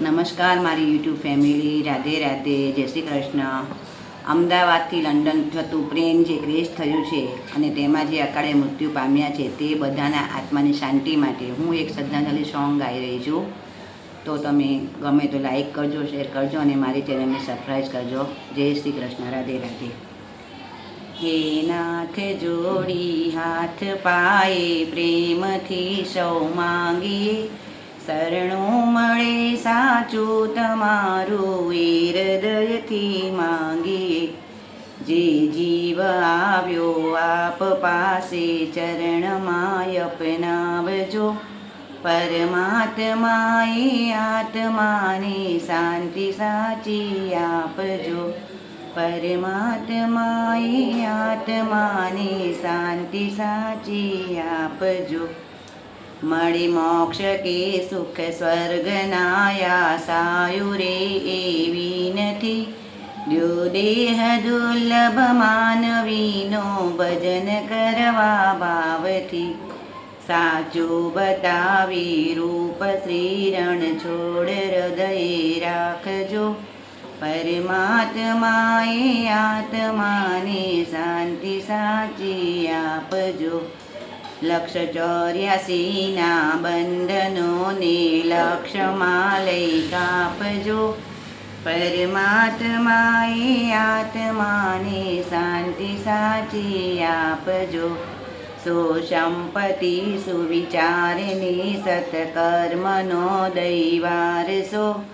નમસ્કાર, મારી YouTube family, Radhe Radhe, જય શ્રી કૃષ્ણ. અમદાવાદથી લંડન થતું પ્રેમ જે ક્રેશ થયું છે અને તેમાં જે અકાળે મૃત્યુ પામ્યા છે તે બધાના આત્માની શાંતિ માટે હું એક શ્રદ્ધાંજલિ સોંગ ગાઈ રહી છું. તો તમે ગમે તો લાઈક કરજો શેર કરજો અને મારી ચેનલને સબસ્ક્રાઈબ કરજો. જય શ્રી કૃષ્ણ, રાધે રાધે. હે નાથ જોડી હાથ પાએ પ્રેમથી સૌ માંગીએ શરણું સાચું તમારું એ હૃદયથી માંગીએ જે જીવ આવ્યો આપ પાસે ચરણમાં અપનાવજો. પરમાત્માએ આત્માને શાંતિ સાચી આપજો. પરમાત્માએ આત્માને શાંતિ સાચી આપજો. મળી મોક્ષ કે સુખ સ્વર્ગનાયા સાયુ રે એવી નથી દ્યો દેહ દુર્લભ માનવીનો ભજન કરવા ભાવથી સાચું બતાવી રૂપ શ્રીરણ છોડ હૃદય રાખજો પરમાત્માએ આત્માને શાંતિ સાચી આપજો લક્ષ ચોર્યાસીના બંધનોને લક્ષમાં લઈ કાપજો. પરમાત્માએ આત્માને શાંતિ સાચી આપજો. સો સંપત્તિ સુવિચારને સત્કર્મનો દૈવારસો.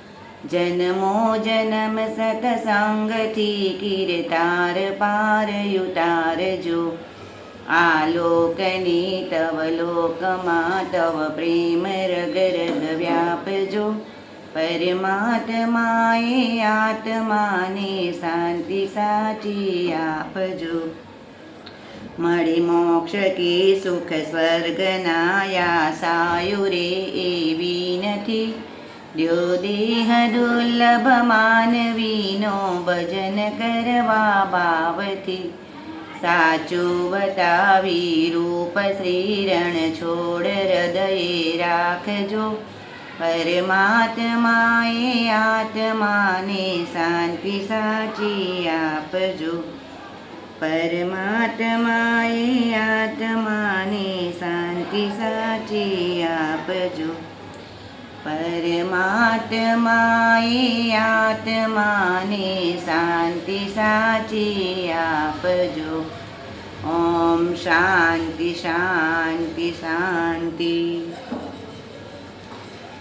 જન્મો જન્મ સતસંગથી કીર્તાર પાર ઉતારજો આલોકની તવ લોકમાં તવ પ્રેમ રગ રગ વ્યાપજો પરમાત્માએ આત્માને શાંતિ સાચી આપજો મળી મોક્ષ કે સુખ સ્વર્ગનાયા સાયુ રે એવી નથી દ્યો દેહ દુર્લભ માનવીનો ભજન કરવા ભાવથી સાચું બતાવી રૂપ શ્રીરણ છોડ હૃદયે રાખજો. પરમાત્માએ આત્માને શાંતિ સાચી આપજો. પરમાત્માએ આત્માને શાંતિ સાચી આપજો. પરમાત્માએ આત્માને શાંતિ સાચી આપજો ઓમ શાંતિ શાંતિ શાંતિ